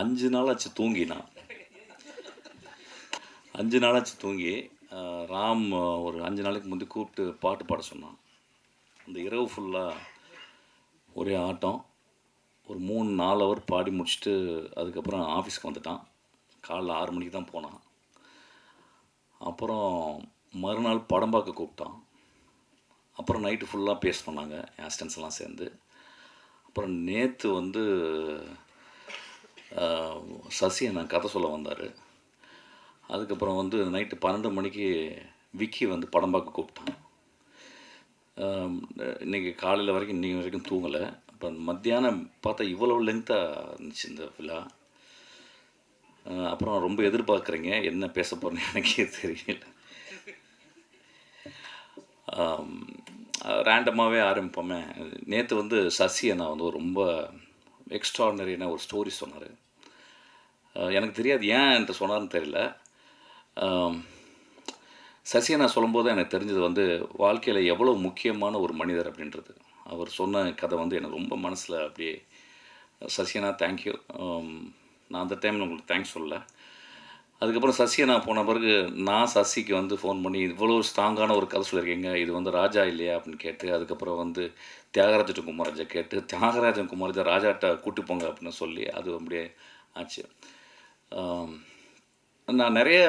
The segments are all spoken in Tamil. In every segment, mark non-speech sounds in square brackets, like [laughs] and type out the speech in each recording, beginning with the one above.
அஞ்சு நாளாச்சு தூங்கினான் அஞ்சு நாளாச்சு தூங்கி ராம் ஒரு அஞ்சு நாளைக்கு முந்தி கூப்பிட்டு பாட்டு பாட சொன்னான். அந்த இரவு ஃபுல்லாக ஒரே ஆட்டம். ஒரு மூணு நாலு ஹவர் பாடி முடிச்சுட்டு அதுக்கப்புறம் ஆஃபீஸ்க்கு வந்துட்டான். காலைல ஆறு மணிக்கு தான் போனான். அப்புறம் மறுநாள் படம் பார்க்க கூப்பிட்டான். அப்புறம் நைட்டு ஃபுல்லாக பேஸ் பண்ணாங்க ஆஸ்டன்ஸ்லாம் சேர்ந்து. அப்புறம் நேற்று வந்து சசி நான் கதை சொல்ல வந்தார். அதுக்கப்புறம் வந்து நைட்டு பன்னெண்டு மணிக்கு விக்கி வந்து படம் பார்க்க கூப்பிட்டான். இன்றைக்கி இன்னைக்கு காலையில் வரைக்கும் இன்றைக்கி வரைக்கும் தூங்கலை. அப்போ மத்தியானம் பார்த்தா இவ்வளவு லென்த்தாக இருந்துச்சு இந்த விழா. அப்புறம் ரொம்ப எதிர்பார்க்குறீங்க என்ன பேச போகிறேன்னு எனக்கே தெரியல. ரேண்டமாகவே ஆரம்பிப்போமே. நேற்று வந்து சசியை நான் வந்து ரொம்ப எக்ஸ்ட்ராடினரியான ஒரு ஸ்டோரி சொன்னார். எனக்கு தெரியாது ஏன் என்று சொன்னார்னு தெரியல. சசியனா சொல்லும்போது எனக்கு தெரிஞ்சது வந்து வாழ்க்கையில் எவ்வளோ முக்கியமான ஒரு மனிதர் அப்படின்றது. அவர் சொன்ன கதை வந்து எனக்கு ரொம்ப மனசில் அப்படியே சசியனா தேங்க்யூ நான் அந்த டைமில் உங்களுக்கு தேங்க்ஸ் சொல்லலை. அதுக்கப்புறம் சசியை நான் போன பிறகு நான் சசிக்கு வந்து ஃபோன் பண்ணி இவ்வளோ ஸ்ட்ராங்கான ஒரு கதை சொல்லியிருக்கீங்க. இது வந்து ராஜா இல்லையா? அப்படின்னு கேட்டு அதுக்கப்புறம் வந்து தியாகராஜன் குமாரஜா கேட்டு தியாகராஜன் குமாரஜா ராஜாட்ட கூட்டி போங்க அப்படின்னு சொல்லி அது அப்படியே ஆச்சு. நான் நிறைய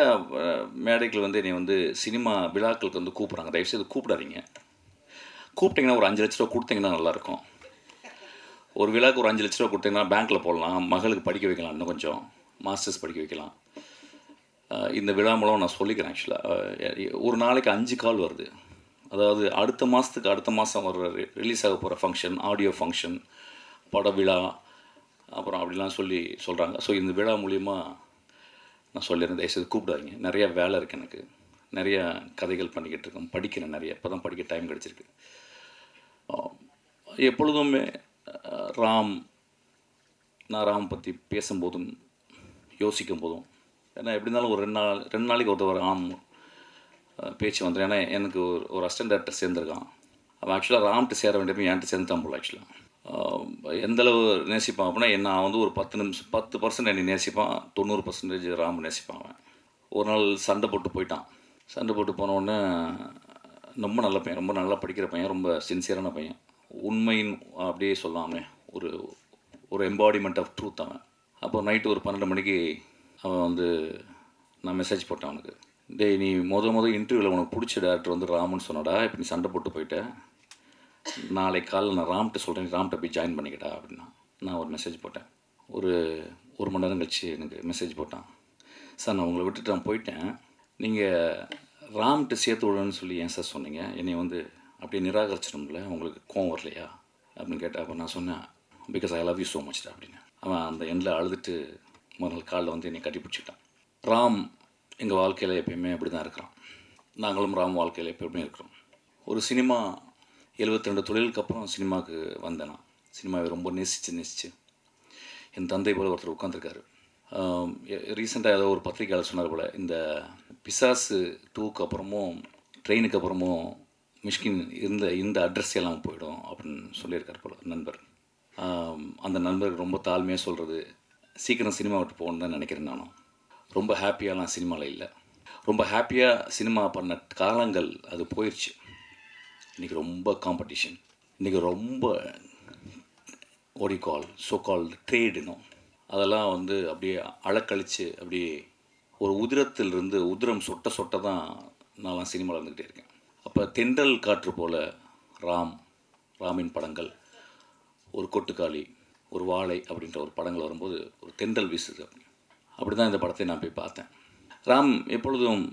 மேடைகள் வந்து என்னை வந்து சினிமா விழாக்களுக்கு வந்து கூப்பிட்றாங்க. தயவுசெய்து கூப்பிடாதீங்க. கூப்பிட்டிங்கன்னா ஒரு அஞ்சு லட்ச ரூபா கொடுத்தீங்கன்னா நல்லாயிருக்கும். ஒரு விழாக்கு ஒரு அஞ்சு லட்ச ரூபா கொடுத்தீங்கன்னா பேங்க்கில் போடலாம். மகளுக்கு படிக்க வைக்கலாம் இன்னும் கொஞ்சம். மாஸ்டர்ஸ் படிக்க வைக்கலாம். இந்த விழா மூலம் நான் சொல்லிக்கிறேன் ஆக்சுவலாக ஒரு நாளைக்கு அஞ்சு கால் வருது. அதாவது அடுத்த மாதத்துக்கு அடுத்த மாதம் வர ரிலீஸ் ஆக போகிற ஃபங்க்ஷன் ஆடியோ ஃபங்க்ஷன் பட விழா அப்புறம் அப்படிலாம் சொல்லி சொல்கிறாங்க ஸோ இந்த விழா மூலிமா நான் சொல்லியிருந்தேன் தயவுசெய்து கூப்பிடாதீங்க. நிறையா வேலை இருக்குது எனக்கு. நிறையா கதைகள் பண்ணிக்கிட்டு இருக்கேன் படிக்கிறேன் நிறைய. இப்போ தான் படிக்க டைம் கிடச்சிருக்கு. எப்பொழுதுமே ராம் நான் ராம் பற்றி பேசும்போதும் யோசிக்கும் போதும் ஏன்னா எப்படி இருந்தாலும் ஒரு ரெண்டு நாள் ரெண்டு நாளைக்கு ஒருத்தர் ராம் பேச்சு வந்துடும் ஏன்னா எனக்கு ஒரு ஒரு அசிஸ்டன்ட் டேரக்டர் சேர்ந்துருக்கான். அவன் ஆக்சுவலாக ராம்கிட்ட சேர வேண்டியப்போ என்கிட்ட சேர்ந்துட்டான் போல ஆக்சுவலாக எந்தளவு நேசிப்பான் அப்படின்னா என்ன அவன் வந்து ஒரு பத்து நிமிஷம் பத்து பர்சன்ட் என்னை நேசிப்பான் தொண்ணூறு பர்சன்டேஜ் ராம் நேசிப்பான் அவன். ஒரு நாள் சண்டை போட்டு போயிட்டான். சண்டை போட்டு போனவுடனே ரொம்ப நல்ல பையன் ரொம்ப நல்லா படிக்கிற பையன் ரொம்ப சின்சியரான பையன். உண்மையின் அப்படியே சொல்லாமே ஒரு ஒரு எம்பாடிமெண்ட் ஆஃப் ட்ரூத் அவன். அப்போ நைட்டு ஒரு பன்னெண்டு மணிக்கு அவன் வந்து நான் மெசேஜ் போட்டேன் அவனுக்கு. டேய் நீ முத முதல் இன்டர்வியூவில் உனக்கு பிடிச்ச டேரக்டர் வந்து ராமன் சொன்னடா இப்போ நீ சண்டை போட்டு போயிட்டேன் நாளைக்கு காலையில் நான் ராம்கிட்ட சொல்கிறேன் ராம்கிட்ட போய் ஜாயின் பண்ணிக்கிட்டா அப்படின்னா நான் ஒரு மெசேஜ் போட்டேன். ஒரு ஒரு மணி நேரம் கழிச்சு எனக்கு மெசேஜ் போட்டான். சார் நான் உங்களை விட்டுட்டு நான் போயிட்டேன். நீங்கள் ராம்கிட்ட சேர்த்து விடணும்னு சொல்லி ஏன் சார் சொன்னீங்க? என்னை வந்து அப்படியே நிராகரிச்சிடும்ல உங்களுக்கு கோவம் வரலையா? அப்படின்னு கேட்டேன் அப்போ நான் சொன்னேன் because I love you so much அப்படின்னு அவன் அந்த எண்ணில் அழுதுட்டு மறுநாள் காலில் வந்து என்னை கட்டி பிடிச்சிட்டான் ராம் எங்கள் வாழ்க்கையில் எப்பயுமே அப்படி தான் இருக்கிறான். நாங்களும் ராம் வாழ்க்கையில் எப்பயுமே இருக்கிறோம். ஒரு சினிமா 72 ரெண்டு தொழிலுக்கு அப்புறம் சினிமாவுக்கு வந்தேன் நான். சினிமாவை ரொம்ப நேசித்து நேசித்து என் தந்தை போல் ஒருத்தர் உட்காந்துருக்காரு ரீசெண்டாக ஏதோ ஒரு பத்திரிக்கையாளர் சொன்னார் போல் இந்த பிசாசு டூக்கு அப்புறமும் ட்ரெயினுக்கு அப்புறமும் மிஷ்கின் இருந்த இந்த அட்ரஸ் எல்லாம் போயிடும் அப்படின்னு சொல்லியிருக்கார் போல் நண்பர். அந்த நண்பருக்கு ரொம்ப தாழ்மையாக சொல்கிறது சீக்கிரம் சினிமா விட்டு போகணுன்னு தான் நினைக்கிறேன் நானும். ரொம்ப ஹாப்பியாலாம் சினிமாவில் இல்லை. ரொம்ப ஹாப்பியாக சினிமா பண்ண காலங்கள் அது போயிடுச்சு இன்றைக்கி ரொம்ப காம்படிஷன் இன்றைக்கி ரொம்ப ஓடி கால் ஸோ கால் ட்ரேடுனும் அதெல்லாம் வந்து அப்படியே அழக்கழிச்சு அப்படியே ஒரு உதிரத்திலிருந்து உதிரம் சொட்ட சொட்ட தான் நான்லாம் சினிமாவில் இருந்துக்கிட்டே இருக்கேன். அப்போ தென்றல் காற்று போல ராம் ராமின் படங்கள் ஒரு கொட்டுக்காளி ஒரு வாழை அப்படின்ற ஒரு படங்கள் வரும்போது ஒரு தென்றல் வீசுது அப்படி அப்படி தான் இந்த படத்தை நான் போய் பார்த்தேன். ராம் எப்பொழுதும்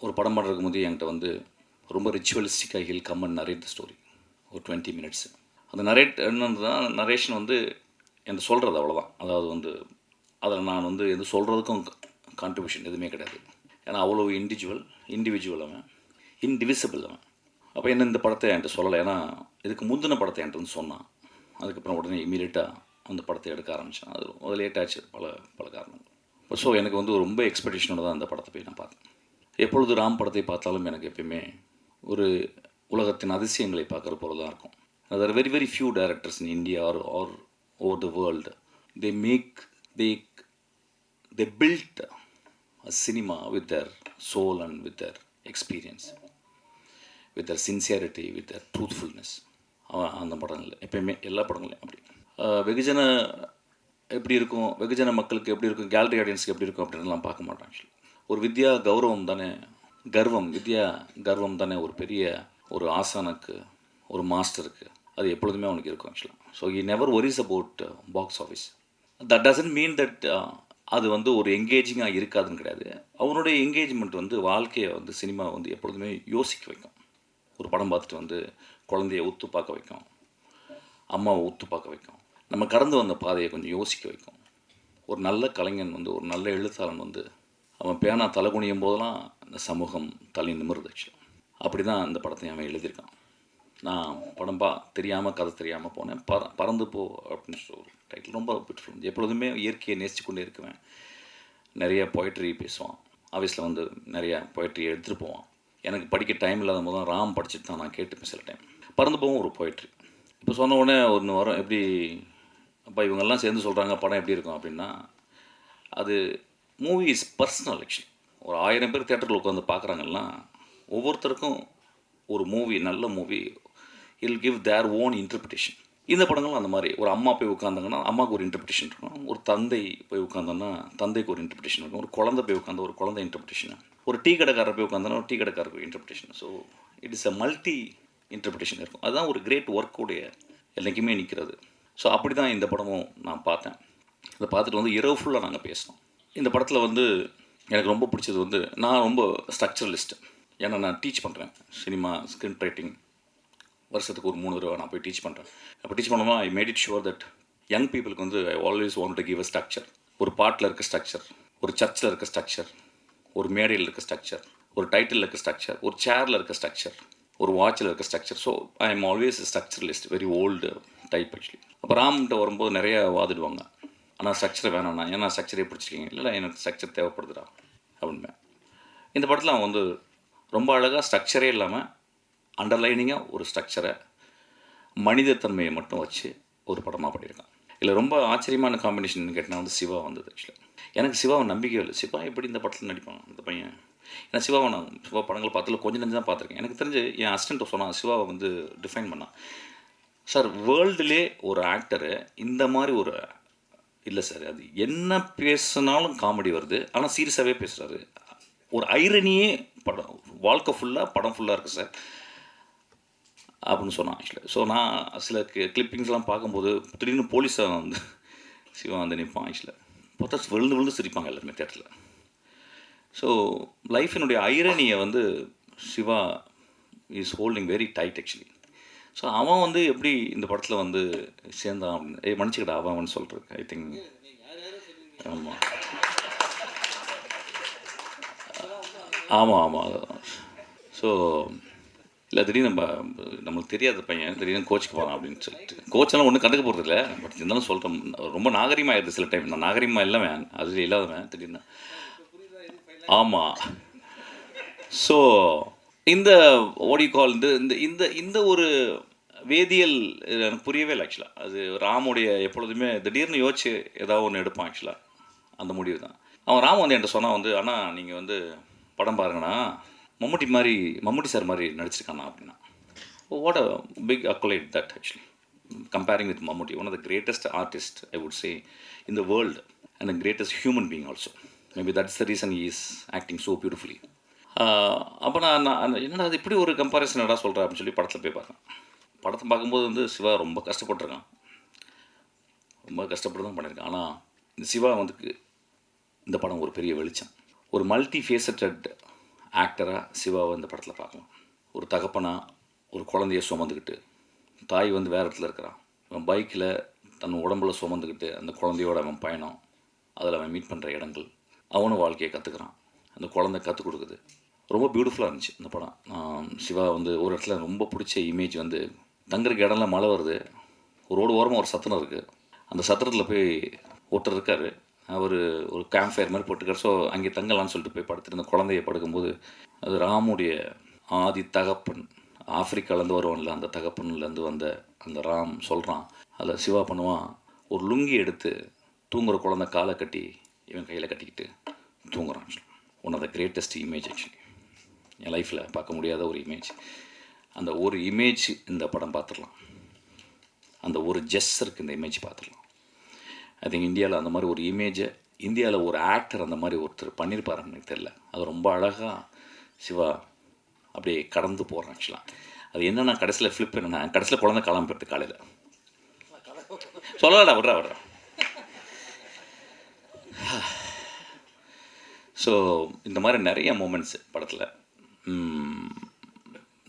ஒரு படம் பண்ணுறதுக்கு முந்தைய என்கிட்ட வந்து ரொம்ப ரிச்சுவலிஸ்டிக்காக he'll come and narrate the story ஒரு டுவெண்ட்டி மினிட்ஸ் அந்த நரேட் என்னதான் நரேஷன் வந்து என்ன சொல்கிறது அவ்வளோதான் அதாவது வந்து அதில் நான் வந்து எது சொல்கிறதுக்கும் கான்ட்ரிபியூஷன் எதுவுமே கிடையாது. ஏன்னா அவ்வளோ இண்டிவிஜுவல் இண்டிவிஜுவல் அவன். இன்டிவிசிபிள் அவன். அப்போ என்ன இந்த படத்தை என்கிட்ட சொல்லலை. ஏன்னா இதுக்கு முந்தின படத்தை என்கிட்ட வந்து சொன்னான். அதுக்கப்புறம் உடனே இமீடியட்டாக அந்த படத்தை எடுக்க ஆரம்பித்தேன் அது அது லேட் ஆச்சு பல பல காரணங்கள். ஸோ எனக்கு வந்து ரொம்ப எக்ஸ்பெக்டேஷனோட தான் அந்த படத்தை போய் நான் பார்த்தேன். எப்பொழுது ராம் படத்தை பார்த்தாலும் எனக்கு எப்பயுமே ஒரு உலகத்தின் அதிசயங்களை பார்க்குற போல தான் இருக்கும். அது very very few directors in India are are over the world they make they they build a cinema with their soul and with their experience with their sincerity with their truthfulness அந்த படங்கள் எப்பயுமே எல்லா படங்களையும் அப்படி. வெகுஜன எப்படி இருக்கும்? வெகுஜன மக்களுக்கு எப்படி இருக்கும்? கேலரி ஆடியன்ஸ்க்கு எப்படி இருக்கும் அப்படின்லாம் பார்க்க மாட்டேன் actually. ஒரு வித்யா கௌரவம் தானே கர்வம் வித்யா கர்வம் தானே ஒரு பெரிய ஒரு ஆசானுக்கு ஒரு மாஸ்டருக்கு. அது எப்பொழுதுமே அவனுக்கு இருக்கும் ஆக்சுவலாக so he never worries about box office that doesn't mean that அது வந்து ஒரு எங்கேஜிங்காக இருக்காதுன்னு கிடையாது. அவனுடைய என்கேஜ்மெண்ட் வந்து வாழ்க்கையை வந்து சினிமா வந்து எப்பொழுதுமே யோசிக்க வைக்கும். ஒரு படம் பார்த்துட்டு வந்து குழந்தைய ஒத்து பார்க்க வைக்கும். அம்மாவை ஒத்து பார்க்க வைக்கும். நம்ம கடந்து வந்த பாதையை கொஞ்சம் யோசிக்க வைக்கும். ஒரு நல்ல கலைஞன் வந்து ஒரு நல்ல எழுத்தாளன் வந்து அவன் பேனா தலை குனியும் போதெல்லாம் இந்த சமூகம் தலை நிமிர்ந்துச்சு. அப்படி தான் இந்த படத்தை அவன் எழுதியிருக்கான். நான் படம் பா தெரியாமல் கதை தெரியாமல் போனேன். பற பறந்து போ அப்படின்னு ஒரு டைட்டில் ரொம்ப பியூட்டிஃபுல் எப்பொழுதுமே இயற்கையை நேசித்து கொண்டே இருக்குவேன். நிறைய பொயட்ரி பேசுவான். ஆஃபீஸில் வந்து நிறையா பொயட்ரி எடுத்துகிட்டு போவான். எனக்கு படிக்க டைம் இல்லாத போது தான் ராம் படிச்சுட்டு தான் நான் கேட்டுப்பேன் சில டைம் பறந்து போகும் ஒரு போயிட்ரி இப்போ சொன்ன உடனே ஒன்று வரும் எப்படி அப்போ இவங்கெல்லாம் சேர்ந்து சொல்கிறாங்க படம் எப்படி இருக்கும் அப்படின்னா அது மூவி இஸ் பர்சனல் ஆக்சுவலி ஒரு ஆயிரம் பேர் தேட்டரில் உட்காந்து பார்க்குறாங்கன்னா ஒவ்வொருத்தருக்கும் ஒரு மூவி நல்ல movie will give their own interpretation இந்த படங்களும் அந்த மாதிரி ஒரு அம்மா போய் உட்காந்தாங்கன்னா அம்மாவுக்கு ஒரு இன்டர்பிரிட்டேஷன் இருக்கும். ஒரு தந்தை போய் உட்காந்தோன்னா தந்தைக்கு ஒரு இன்டர்பிரிட்டேஷன் இருக்கும். ஒரு குழந்தை போய் உட்காந்து ஒரு குழந்தை இன்டர்பிரிட்டேஷன் ஒரு டீ கடைக்காரர் போய் உட்காந்தோன்னா ஒரு tea கடைக்காரருக்கு interpretation so it is a multi interpretation இருக்கும். அதுதான் ஒரு கிரேட் ஒர்க்குடைய என்றைக்குமே நிற்கிறது ஸோ அப்படி தான் இந்த படமும் நான் பார்த்தேன். இதை பார்த்துட்டு வந்து இரவு ஃபுல்லாக நாங்கள் பேசினோம். இந்த படத்தில் வந்து எனக்கு ரொம்ப பிடிச்சது வந்து நான் ரொம்ப ஸ்ட்ரக்சரலிஸ்ட் ஏன்னா நான் டீச் பண்ணுறேன் சினிமா ஸ்க்ரீன் ரைட்டிங் வருஷத்துக்கு ஒரு மூணு தடவை நான் போய் டீச் பண்ணுறேன் அப்போ டீச் பண்ணும்போது I made it sure that young பீப்புளுக்கு வந்து I always want to give a structure ஒரு பாட்டில் இருக்க ஸ்ட்ரக்சர் ஒரு சர்ச்சில் இருக்க ஸ்ட்ரக்சர் ஒரு மேடையில் இருக்க ஸ்ட்ரக்சர் ஒரு டைட்டில் இருக்க ஸ்ட்ரக்சர் ஒரு சேரில் இருக்க ஸ்ட்ரக்சர் ஒரு வாட்சில் இருக்க structure so I am always structuralist very old type actually அப்போ ராம்கிட்ட வரும்போது நிறைய வாதிடுவாங்க. ஆனால் ஸ்ட்ரக்சர் வேணாண்ணா ஏன்னா ஸ்ட்ரக்சரே பிடிச்சிருக்கீங்க. இல்லை எனக்கு ஸ்ட்ரக்சர் தேவைப்படுதுடா. அப்படின்னு. இந்த படத்தில் அவன் வந்து ரொம்ப அழகாக ஸ்ட்ரக்சரே இல்லாமல் அண்டர்லைனிங்காக ஒரு ஸ்ட்ரக்சரை மனிதத்தன்மையை மட்டும் வச்சு ஒரு படமாக பண்ணியிருக்கான். இல்லை ரொம்ப ஆச்சரியமான காம்பினேஷன் கேட்டால் வந்து சிவா வந்தது ஆக்சுவலாக எனக்கு சிவாவை நம்பிக்கை இல்லை. சிவா எப்படி இந்த படத்தில் நடிப்பான்? அந்த பையன் ஏன்னா சிவாவை நான் சிவா படங்கள் பார்த்ததுல கொஞ்சம் நஞ்சு தான் பார்த்துருக்கேன். எனக்கு தெரிஞ்சு என் அசிஸ்டண்ட்டை சொன்னான் சிவாவை வந்து டிஃபைன் பண்ணான். சார் வேர்ல்டுலே ஒரு ஆக்டரு இந்த மாதிரி ஒரு இல்லை சார் அது என்ன பேசினாலும் காமெடி வருது. ஆனால் சீரியஸாகவே பேசுகிறாரு ஒரு ஐரனியே படம் வாழ்க்கை ஃபுல்லாக படம் ஃபுல்லாக இருக்குது சார் அப்படின்னு சொன்னான் ஆக்சுவலாக ஸோ நான் சில கிளிப்பிங்ஸ்லாம் பார்க்கும்போது திடீர்னு போலீஸாக வந்து சிவா வந்து நிற்பான் ஆக்சுவலாக பார்த்தா விழுந்து விழுந்து சிரிப்பாங்க எல்லாருமே தேட்டரில் ஸோ லைஃபினுடைய ஐரனியை வந்து Shiva is holding very tight actually so அவன் வந்து எப்படி இந்த படத்தில் வந்து சேர்ந்தான் அப்படின்னு ஏ மன்னிச்சுக்கிட்டா அவன் அவன் சொல்கிறேன் ஐ திங்க் ஆமாம் ஆமாம் ஆமாம் ஸோ இல்லை திடீர்னு நம்ம நம்மளுக்கு தெரியாத பையன் திடீர்னு கோச்சுக்கு போகிறான் அப்படின்னு சொல்லிட்டு. கோச்செல்லாம் ஒன்றும் கண்டுக்க போகிறது இல்லை பட் இருந்தாலும் சொல்கிறேன் ரொம்ப நாகரிகமாக ஆயிடுது சில டைம் நான் நாகரிகமாக இல்லாமல் அது இல்லாதவன் திடீர்னு. ஆமாம் ஸோ இந்த ஓடி கால் இந்த இந்த இந்த இந்த ஒரு வேதியியல் எனக்கு புரியவே இல்லை ஆக்சுவலாக அது ராமுடைய எப்பொழுதுமே திடீர்னு யோசிச்சு ஏதாவது ஒன்று எடுப்பான் ஆக்சுவலாக அந்த முடிவு தான் அவன் ராம் வந்து என்கிட்ட சொன்னான் வந்து ஆனால் நீங்கள் வந்து படம் பாருங்கண்ணா. மம்முட்டி மாதிரி மம்முட்டி சார் மாதிரி நடிச்சிருக்கானா அப்படின்னா. What a big accolade that actually comparing with Mammootty one of the greatest artist I would say in the world and the greatest human being also maybe that's the reason is acting so beautifully அப்போ நான் நான் என்னடா அது இப்படி ஒரு கம்பாரிசன் என்னடா சொல்கிறேன் அப்படின்னு சொல்லி படத்தில் போய் பார்த்தேன் படத்தை பார்க்கும்போது வந்து சிவா ரொம்ப கஷ்டப்பட்டிருக்கான். ரொம்ப கஷ்டப்பட்டு தான் பண்ணியிருக்கான். ஆனால் இந்த சிவா வந்து இந்த படம் ஒரு பெரிய வெளிச்சம். ஒரு மல்டி ஃபேசட்டட் ஆக்டராக சிவாவை இந்த படத்தில் பார்க்கலாம். ஒரு தகப்பனாக ஒரு குழந்தைய சுமந்துக்கிட்டு தாய் வந்து வேறு இடத்துல இருக்கிறான் அவன் பைக்கில் தன் உடம்புல சுமந்துக்கிட்டு அந்த குழந்தையோட அவன் பயணம் அதில் அவன் மீட் பண்ணுற இடங்கள் அவனும் வாழ்க்கையை கற்றுக்குறான் அந்த குழந்தை கற்றுக் கொடுக்குது. ரொம்ப பியூட்டிஃபுல்லாக இருந்துச்சு இந்த படம். சிவா வந்து ஒரு இடத்துல ரொம்ப பிடிச்ச இமேஜ் வந்து தங்குறக்கு இடம்லாம் மழை வருது. ரோடு ஓரமாக ஒரு சத்திரம் இருக்குது அந்த சத்திரத்தில் போய் ஒருத்தர் இருக்கார். அவர் ஒரு கேம்ப் ஃபயர் மாதிரி போட்டுக்கார். ஸோ அங்கே தங்கலாம்னு சொல்லிட்டு போய் படுத்துட்டு குழந்தைய படுக்கும்போது அது ராமுடைய ஆதி தகப்பன் ஆப்பிரிக்காலேருந்து வருவான்ல அந்த தகப்பன்லேருந்து வந்த அந்த ராம் சொல்கிறான் அதில் சிவா பண்ணுவான். ஒரு லுங்கி எடுத்து தூங்குற குழந்தை காலை கட்டி இவன் கையில் கட்டிக்கிட்டு தூங்குறான். One of the greatest image actually என் லைஃப்பில் பார்க்க முடியாத ஒரு இமேஜ் அந்த ஒரு இமேஜ் இந்த படம் பார்த்துடலாம். அந்த ஒரு ஜெஸ்ஸருக்கு இந்த இமேஜ் பார்த்துடலாம். ஐ திங்க் இந்தியாவில் அந்த மாதிரி ஒரு இமேஜை இந்தியாவில் ஒரு ஆக்டர் அந்த மாதிரி ஒருத்தர் பண்ணியிருப்பாருன்னு எனக்கு தெரில அது ரொம்ப அழகாக சிவா அப்படியே கடந்து போகிறான் ஆக்சுவலாக அது என்னென்னா கடைசியில் ஃப்ளிப் என்னென்னா கடைசியில் குழந்தை கிளம்பி போயிடுது காலையில். சொல்லடா விட்றா விட்றா. ஸோ இந்த மாதிரி நிறைய மூமெண்ட்ஸ் படத்தில்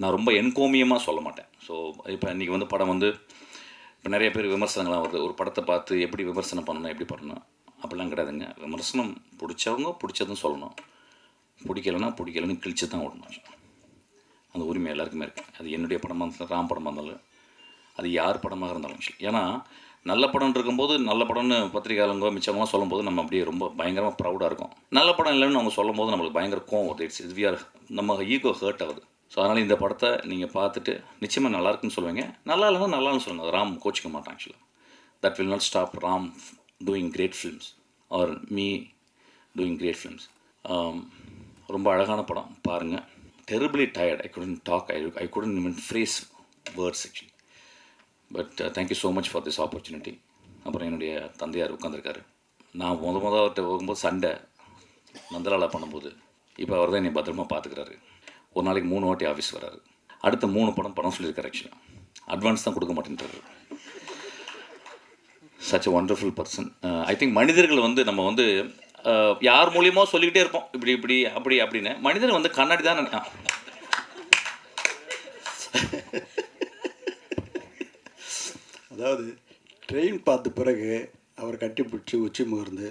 நான் ரொம்ப என்கோமியமாக சொல்ல மாட்டேன். ஸோ இப்போ இன்றைக்கி வந்து படம் வந்து இப்போ நிறைய பேர் விமர்சனங்கள்லாம் வருது. ஒரு படத்தை பார்த்து எப்படி விமர்சனம் பண்ணணும் எப்படி பண்ணணும்? அப்படிலாம் கிடையாதுங்க. விமர்சனம் பிடிச்சவங்க பிடிச்சதும் சொல்லணும். பிடிக்கலைன்னா பிடிக்கலன்னு கிழிச்சு தான் விடணும் அந்த உரிமை எல்லாருக்குமே இருக்குது அது என்னுடைய படமாக இருந்தாலும் ராம் படமாக இருந்தாலும் அது யார் படமாக இருந்தாலும் சரி. ஏன்னா நல்ல படம் இருக்கும்போது நல்ல படம்னு பத்திரிகையாளங்க மிச்சமாக சொல்லும்போது நம்ம அப்படியே ரொம்ப பயங்கரமாக ப்ரௌடாக இருக்கும். நல்ல படம் இல்லைன்னு அவங்க சொல்லும்போது நம்மளுக்கு பயங்கர கோவம் வருது. இட்ஸ் இட் விஆர் நம்ம ஈகோ ஹர்ட் ஆகுது. ஸோ அதனால் இந்த படத்தை நீங்கள் பார்த்துட்டு நிச்சயமாக நல்லா இருக்குன்னு சொல்லுவீங்க. நல்லா இல்லைன்னா நல்லான்னு சொல்லுங்கள் ராம் கோச்சிக்க மாட்டான் ஆக்சுவலாக that will not stop Ram doing great films or me doing great films ரொம்ப அழகான படம். பாருங்கள் terribly tired I couldn't talk I I couldn't even phrase words actually but thank you so much for this opportunity அப்புறம் என்னுடைய தந்தையார் உட்காந்துருக்காரு நான் முத முத அவர்கிட்ட போகும்போது சண்டை நந்தலாலா பண்ணும்போது இப்போ அவர் தான் என்னை பத்திரமா பார்த்துக்கிறாரு ஒரு நாளைக்கு மூணு வாட்டி ஆஃபீஸ் வராரு. அடுத்த மூணு படம் படம் சொல்லியிருக்காரு ஆக்சுவலாக அட்வான்ஸ் தான் கொடுக்க மாட்டேன்றாரு. Such a wonderful person I think மனிதர்கள் வந்து நம்ம வந்து uh, யார் மூலியமோ சொல்லிக்கிட்டே இருப்போம். இப்படி இப்படி அப்படி அப்படின்னு. மனிதன் வந்து கண்ணாடி தான் நினை- ஆ. அதாவது ட்ரெயின் பார்த்த பிறகு அவர் கட்டி பிடிச்சி உச்சி முகர்ந்து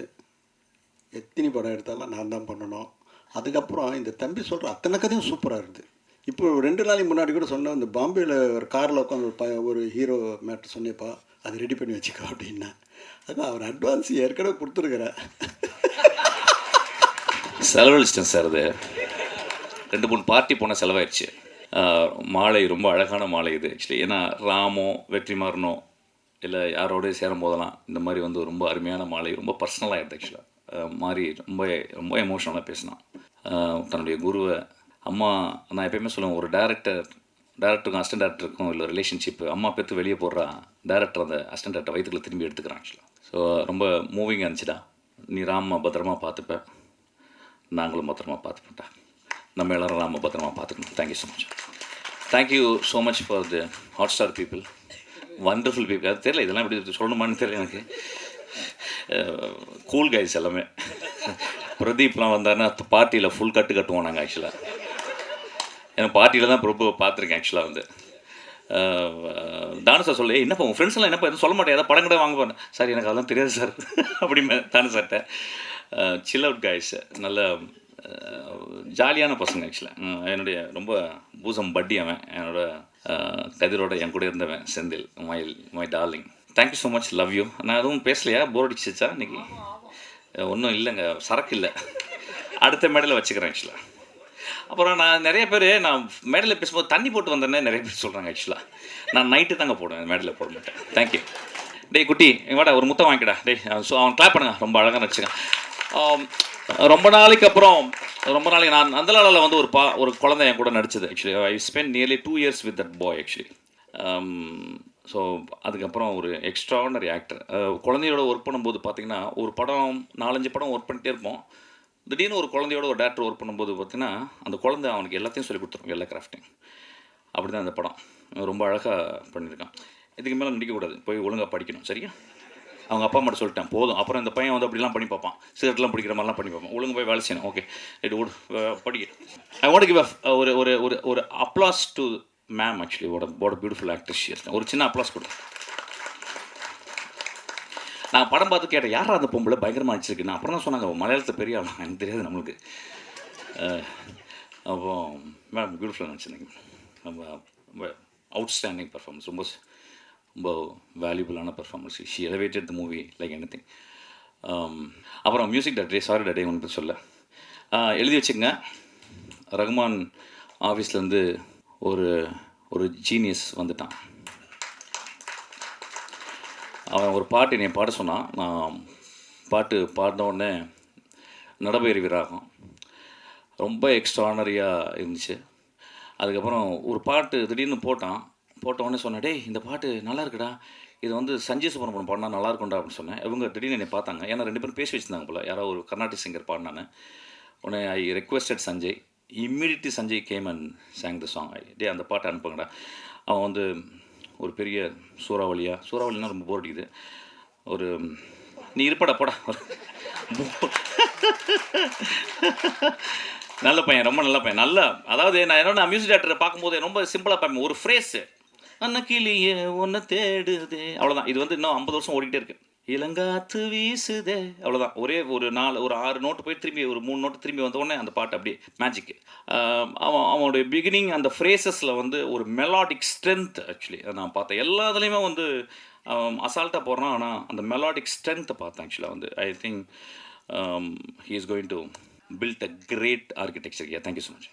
எத்தனை படம் எடுத்தாலும் நான் தான் பண்ணணும். அதுக்கப்புறம் இந்த தம்பி சொல்கிற அத்தனை கதையும் சூப்பராக இருக்குது இப்போ ரெண்டு நாளைக்கு முன்னாடி கூட சொன்னேன் இந்த பாம்பேயில் ஒரு காரில் உட்காந்து ஒரு ப ஒரு ஹீரோ மேட்ரு சொன்னேப்பா அது ரெடி பண்ணி வச்சுக்கோ அப்படின்னா. அதுதான் அவர் அட்வான்ஸ் ஏற்கனவே கொடுத்துருக்குறேன் செலவழிச்சிட்டேன் சார் அது. ரெண்டு மூணு பார்ட்டி போன செலவாயிடுச்சு. மாலை ரொம்ப அழகான மாலை இது. ஆக்சுவலி ஏன்னா ராமோ வெற்றிமாறனோ இல்லை யாரோடய சேரும் போதெல்லாம் இந்த மாதிரி வந்து ரொம்ப அருமையான மாலை ரொம்ப பர்சனலாக ஆகிடுது ஆக்சுவலாக மாதிரி ரொம்ப ரொம்ப எமோஷனலாக பேசினான். தன்னுடைய குருவை. அம்மா நான் எப்பயுமே சொல்லுவேன் ஒரு டேரக்டர் டேரக்டருக்கும் அசிஸ்டன்ட் டேரக்டருக்கும் இல்லை ரிலேஷன்ஷிப் அம்மா பேத்து வெளியே போடுறா டேரக்டர் அந்த அசிஸ்டன்ட் டேரக்டர் வயிற்றுக்குள்ள திரும்பி எடுத்துக்கிறான் ஆக்சுவலாக ஸோ ரொம்ப மூவிங்காக இருந்துச்சுடா. நீ ராம பத்திரமா பார்த்துப்ப. நாங்களும் பத்திரமா பார்த்துப்போம்டா. நம்ம எல்லாரும் ராம பத்திரமா பார்த்துக்கணும். Thank you so much thank you so much for the Hotstar people wonderful people அது தெரியல இதெல்லாம் எப்படி சொல்லணுமான்னு தெரியல எனக்கு. கூல் கைஸ் எல்லாமே. பிரதீப்லாம் வந்தாருன்னா பார்ட்டியில் ஃபுல் கட்டு கட்டுவோம் நாங்கள் ஆக்சுவலாக எனக்கு பார்ட்டியில் தான் ரொம்ப பார்த்துருக்கேன் ஆக்சுவலாக வந்து. தானு சார் சொல்லி என்னப்பா உங்கள் ஃப்ரெண்ட்ஸ் எல்லாம் என்னப்பா எதுவும் சொல்ல மாட்டேன் ஏதாவது படம் கூட வாங்க போனேன் சார் எனக்கு அதெல்லாம் தெரியாது சார் [laughs] அப்படிமே தானு சார்ட்ட சில் அவுட் காய்ஸ் நல்ல ஜாலியான பசங்க ஆக்சுவலாக என்னுடைய ரொம்ப பூசம் பட்டி அவன். என்னோட கதிரோட என் கூட இருந்தவன் Senthil my my darling thank you so much love you நான் எதுவும் பேசலையா? போர் அடிச்சிச்சா இன்னைக்கு? ஒன்றும் இல்லைங்க. சரக்கு இல்லை. அடுத்த மேடையில் வச்சுக்கிறேன் ஆக்சுவலாக அப்புறம் நான் நிறைய பேர் நான் மேடையில் பேசும்போது தண்ணி போட்டு வந்தேன்னே நிறைய பேர் சொல்கிறாங்க ஆக்சுவலாக நான் நைட்டு தாங்க போடுவேன் மேடையில் போட மாட்டேன். தேங்க்யூ டேய் குட்டி வாடா ஒரு முத்தம் வாங்கிக்கடா. டேய் ஸோ அவன் கிளாப் பண்ணுங்க. ரொம்ப அழகாக நடிச்சுக்கான் ரொம்ப நாளைக்கு அப்புறம் ரொம்ப நாளைக்கு நான் அந்தலாவில் வந்து ஒரு பா ஒரு குழந்தை என் கூட நடிச்சது actually I spend nearly two years with that boy actually so அதுக்கப்புறம் ஒரு எக்ஸ்ட்ரானரி ஆக்டர் குழந்தையோட ஒர்க் பண்ணும்போது பார்த்திங்கன்னா ஒரு படம் நாலஞ்சு படம் ஒர்க் பண்ணிட்டே இருப்போம். திடீர்னு ஒரு குழந்தையோட ஒரு டேரக்டர் ஒர்க் பண்ணும்போது பார்த்திங்கன்னா அந்த குழந்தை அவனுக்கு எல்லாத்தையும் சொல்லி கொடுத்துரும் எல்லா கிராஃப்டிங் அப்படி தான் அந்த படம். ரொம்ப அழகாக பண்ணியிருக்கான். இதுக்கு மேலே நடிக்கக்கூடாது போய் ஒழுங்காக படிக்கணும் சரியா? அவங்க அப்பா அம்மாட்ட சொல்லிட்டேன் போதும். அப்புறம் இந்த பையன் வந்து அப்படிலாம் பண்ணி பார்ப்பான். சிகரெட்லாம் பிடிக்கிற மாதிரிலாம் பண்ணி பார்ப்பான். ஒழுங்கு போய் வேலை செய்யணும். ஓகே இட் உட் படிக்க ஐ வாட் கிவ் ஒரு ஒரு ஒரு ஒரு அப்ளாஸ் டு மேம் ஆக்சுவலி ஓட வாட் பியூட்டிஃபுல் ஆக்ட்ரஸ் ஒரு சின்ன அப்ளாஸ் கொடுத்தேன் நான் படம் பார்த்து கேட்டேன் யாரா அந்த பொம்பளை? பயங்கரமாக நடிச்சிருக்கு அப்புறம் தான் சொன்னாங்க மலையாளத்தை பெரிய ஆளும் எனக்கு தெரியாது நம்மளுக்கு. அப்போ மேம் பியூட்டிஃபுல்லாக நடிச்சிருந்தீங்க. நம்ம ரொம்ப அவுட்ஸ்டாண்டிங் பர்ஃபார்மன்ஸ் ரொம்ப ரொம்ப வேல்யூபிளான performance she elevated the movie like any திங் அப்புறம் மியூசிக் டே சாரி டே ஒன்று சொல்ல. எழுதி வச்சுக்கங்க. ரகுமான் ஆஃபீஸ்லேருந்து ஒரு ஒரு ஜீனியஸ் வந்துட்டான். அவன் ஒரு பாட்டு என்னை பாட சொன்னான். நான் பாட்டு பாடின உடனே நடபெயர் விராகம். ரொம்ப எக்ஸ்ட்ரானரியாக இருந்துச்சு. அதுக்கப்புறம் ஒரு பாட்டு திடீர்னு போட்டான். போட்ட உடனே சொன்னேன் டேய் இந்த பாட்டு நல்லா இருக்குடா இது வந்து சஞ்சய் சுப்ரமணியம் பாடினா நல்லா இருக்கும்டா அப்படின்னு சொன்னேன். இவங்க திடீர்னு என்னை பார்த்தாங்க. ஏன்னா ரெண்டு பேரும் பேசி வச்சுருந்தாங்க போல். யாரோ ஒரு கர்நாடிக் சிங்கர் பாடினான்னு உடனே I requested Sanjay. Immediately Sanjay came and sang the song I டே அந்த பாட்டை அனுப்புங்கடா. அவன் வந்து ஒரு பெரிய சூறாவளியா சூறாவளினா ரொம்ப போர் அடிக்குது. ஒரு நீ இருப்படா போடா. [laughs] நல்ல பையன் ரொம்ப நல்ல பையன். நல்லா அதாவது நான் என்னோட மியூசிக் டேரக்டரை பார்க்கும்போது ரொம்ப சிம்பிளாக பார்ப்பேன். ஒரு ஃப்ரேஸு அன்னக்கிளியே ஒன்றை தேடுதே. அவ்வளோதான் இது வந்து இன்னும் ஐம்பது வருஷம் ஓடிக்கிட்டே இருக்கு. இளங்காத்து வீசுதே. அவ்வளோதான் ஒரே ஒரு நாலு ஒரு ஆறு நோட்டு போய் திரும்பி ஒரு மூணு நோட்டு திரும்பி வந்த உடனே அந்த பாட்டு அப்படியே மேஜிக் அவன் அவனுடைய பிகினிங் அந்த ஃப்ரேசஸில் வந்து ஒரு மெலாடிக் ஸ்ட்ரென்த் ஆக்சுவலி நான் பார்த்தேன். எல்லா இதுலேயுமே வந்து அசால்ட்டாக போடுறான். ஆனால் அந்த மெலாடிக் ஸ்ட்ரென்த்தை பார்த்தேன் ஆக்சுவலாக வந்து I think he is going to build a great architecture yeah thank you so much